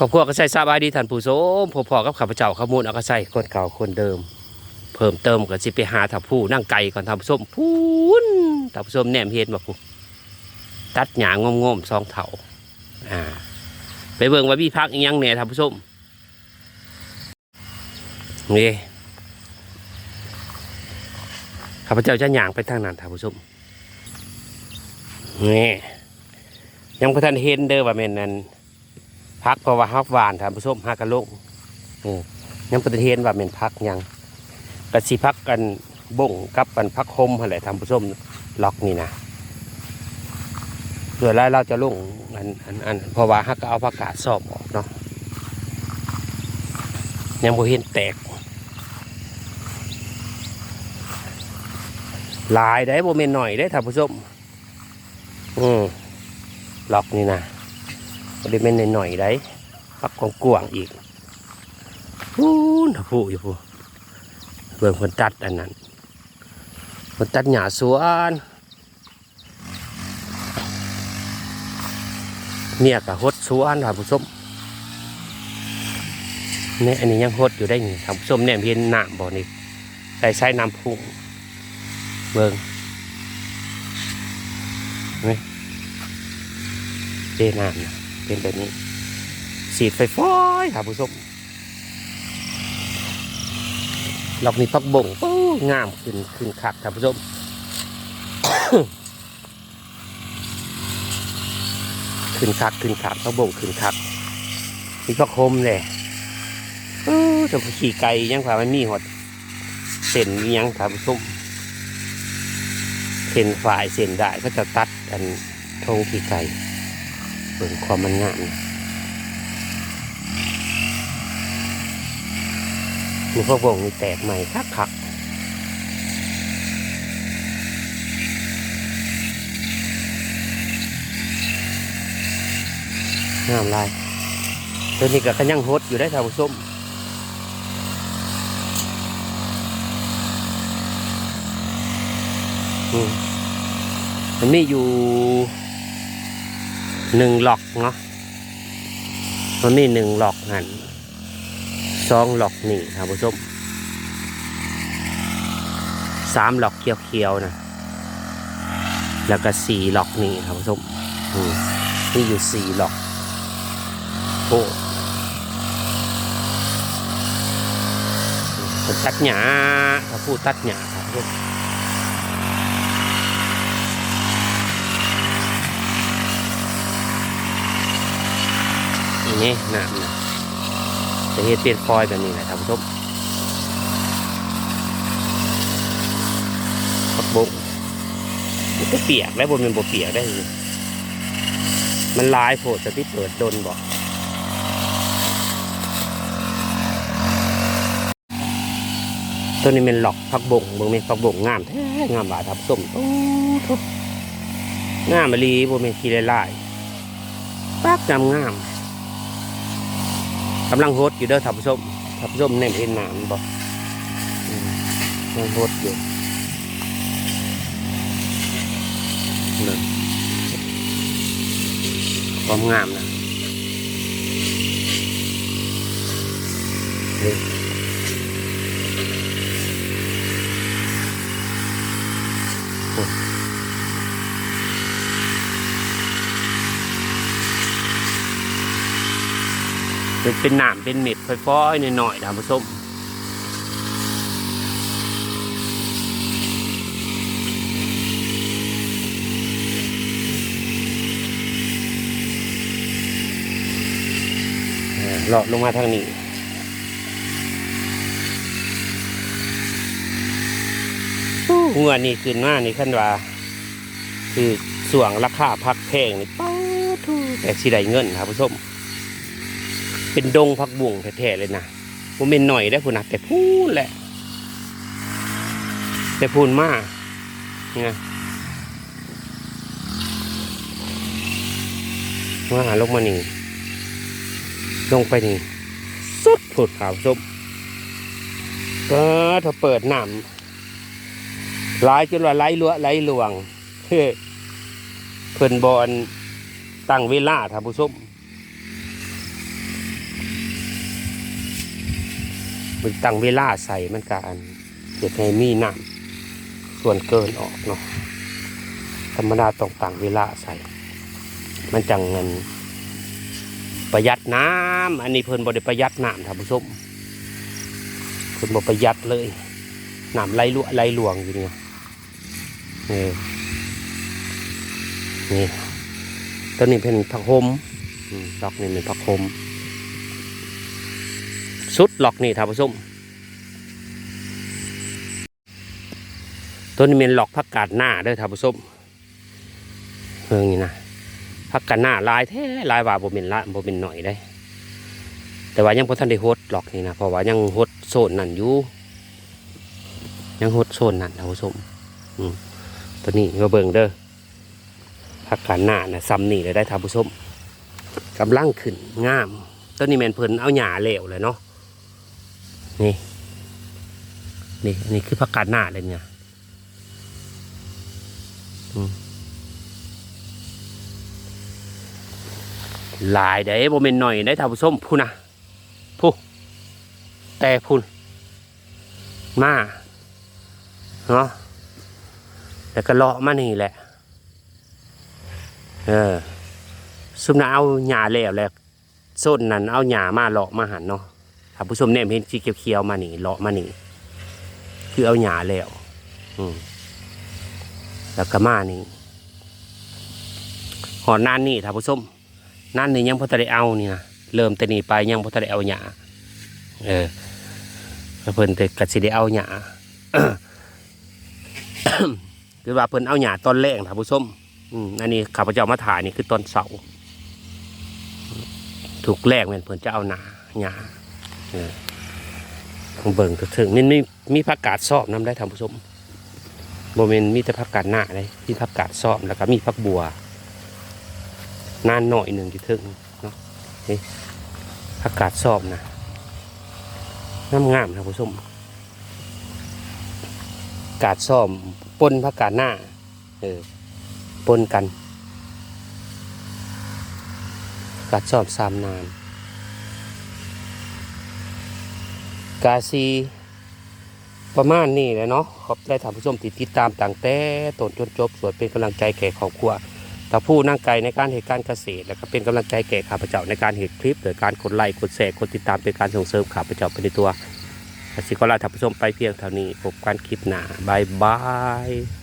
ครอบครัวก็ใส่สบายดีท่านผู้ชมพอพอกับข้าพเจ้าข้ามูลเอาก็ใส่คนเก่าคนเดิม เพิ่มเติมก็สิไปหาถ้าผู้นั่งไก่ก่อนท่านผู้ชมพูนท่านผู้ชมแนมเห็นบ่ผู้ตัดหญ้างงมๆสองเถาอ่าไปเบิ่งว่ามีพักอีหยังแหน่ท่านผู้ชมนี่ข้าพเจ้าจะหยางไปทางนั้นท่านผู้ชมนี่ยังบ่ทันเห็นเด้อว่าแม่นนั้น พักเพราะว่าฮักหวานท่านผู้ชมฮักกะโลงเออยังประเทศว่าเป็นพักยังกระสิพักกันบ่งกับกันพักคมอะไรท่านผู้ชมล็อกนี่นะเดี๋ยวแล้วเราจะลงอันอันอันเพราะว่าฮักก็เอาผักกาดสอบออกเนาะยังบ่เห็นแตกลายได้บ่เมนหน่อยได้ท่านผู้ชมอืมล็อกนี่นะ บริเวณหน่อยๆได้ปักกวางๆอีกพูนผู้อยู่ผู้เบิ่งคนตัดอันนั้นคนตัดหญ้าสวนเนี่ยกับฮดสวนท่านผู้ชมเนี่ยอันนี้ยังฮดอยู่ได้นี่ท่านผู้ชมเนี่ยเห็นน้ำบ่อนี่ใส่ใช้น้ำพุ่งเบิ่งนี่เด้น้ำนะ เป็นแบบนี้สีดไฟฟ้อยครับผู้ชมหลอกนี่พักบ่งงามขึ้นขึ้นคักครับผู้ชมขึ้นคักขึ้นคักพักบ่งขึ้นคักมีพักคมเลยเออจะขี่ไก่ยังผ่ามันมีหดเส้นยังครับผู้ชมเส้นฝ่ายเส้นได้ก็จะตัดกันทงขี่ไก่ เบิ่งความมันงามนะมีพวกวงมีแตกใหม่คักคักงามลายตัวนี้ก็ขยังฮดอยู่ได้ทานผู้มอืมมันมีอยู่ หนึ่งหลอกเนาะมันมีหนึ่งหลอกหันสองหลอกนี่ท่านผู้ชมสามหลอกเขียวๆนะแล้วก็สี่หลอกนี่ท่านผู้ชมนี่อยู่สี่หลอกโอ้ตัดหญ้าถ้าพูดตัดหญ้าครับผู้ชม นี่น้ำนะจะเฮ็ดเป็นฟอยแบบนี้แหละท่านผู้ชมผักบุ้งมันก็เปียกแล้วบนมันบ่เปียกได้เลยมันลายโผดจะที่เปิดดนบอกตัวนี้เป็นหลอกผักบงบงไหมผักบงงามแท้งามหลาทับส้มโอ้ทุกงามมะลีบ่แม่นขี้ลายๆปักงามงาม กำลังโฮดอยู่เด้อท่านผู้ชมท่านผู้ชมเน่นเห็นหนามบอกกำลังโฮดอยู่เลยความงามนะนี่ เป็นเป็นหนามเป็นเม็ดฟอยๆหน่อยๆท่านผู้ชมเออเลาะลงมาทางนี้งวดนี้ขึ้นมานี่ขั้นว่า คือส่วงราคาพักแพงนี่ป้าทูแต่สิได้เงินครับผู้ชม เป็นดงพักบุ่งแท้ๆเลยนะผมเป็นหน่อยได้พูนะแต่พูนแหละ แต่พูนมากนะมาหาลงมานี่ลงไปนี่สุดผุดขาวส้มก็ถ้าเปิดน้ำไหลายจนว่าไหลลัวไหลหลวงเฮ้เพิ่นบอลตั้งเวลาท่านผู้ชม มันตั้งเวลาใส่มันการเก็บให้มีน้ำส่วนเกินออกเนาะธรรมดาต้องตั้งเวลาใส่ มันจังเงินประหยัดน้ำอันนี้เพิ่นบริประหยัดน้ำท่านผู้ชมเพิ่นบประหยัดเลยน้ำไหลลวไหลหลวงอยู่เนี่ยนี่นี่ตัวนี้เป็นผักโฮมอืมดอกนี่เป็นผักโฮม สุดหลอกนี่ท่านผู้ชมตัวนี้เป็นหลอกผักกาดหน้าด้วยท่านผู้ชมเพิ่งนี่นะพักกันหน้าลายแท้ลายว่าบ่เป็นละบ่เป็นหน่อยได้ แต่ว่ายังบ่ทันได้โฮดหรอกนี่นะเพราะว่ายังโฮดโซนนั่นอยู่ยังโฮดโซนนั่นท่านผู้ชมอืมตัวนี้มาเบิ่งเด้อพักกันหน้าน่ะซ้ำนี่เลยได้ท่านผู้ชมกำลังขึ้นงามตัวนี้แมนเพิ่นเอาหญ้าเหลวเลยเนาะ นี่ นี่อันนี้คือพักกันหน้าเลยเนี่ยหลายได้โมเมนหน่อยได้ท่านผู้ชมพูนะพูแต่พูนมาเนาะแล้วก็เลาะมานี่แหละ เออซุมน่ะเอาหญ้าแล้วแหละส้นนั้นเอาหญ้ามาเลาะมาหันเนาะ ท่านผู้ชมเนี่ยเห็นสีเขียวๆมานี่เลาะมานี่ คือเอาหญ้าแล้ว อืมแล้วก็มานี่หอนนานนี่ท่านผู้ชมนั่นนี่ยังพอจะได้เอานี่นะเริ่มแต่นี่ไปยังพอจะได้เอาหยาเออแล้วเพิ่นแต่กัสิได้เอาหยาคือว่าเพิ่นเอาหยาตอนแรกท่านผู้ชมอืมอันนี้ข้าพเจ้ามาถ่ายนี่คือตอนเสาถูกแรกแม่นเพิ่นจะเอาหนาหยา เออของเบิ่งถึงๆนี่มีมีผักกาดซอบน้ำได้ท่านผู้ชมโมเมนมีแต่ผักกาดหน้าเลยมีผักกาดซอบแล้วก็มีผักบัวนานหน่อยหนึ่งที่ถึงเนาะนี่อากาศสอบนะงามงามๆนผู้ชมอากาศสอบปนผักกาดหน้าเออปนกันอากาศสอบสามนาน กาซีประมาณนี้แหละเนาะขอบได้ท่านผู้ชมติดติดตามต่างแต่ต้นจนจบสวดเป็นกำลังใจแก่ครอบครัวตาผู้นั่งไกลในการเหตุการณ์เกษตร และก็เป็นกำลังใจแก่ข้าพเจ้าในการเหตุคลิปโดยการกดไลค์กดแชร์กดติดตามเป็นการส่งเสริมข้าพเจ้าไปในตัวสิขอลาท่านผู้ชมไปเพียงเท่านี้พบกันคลิปหน้าบายบาย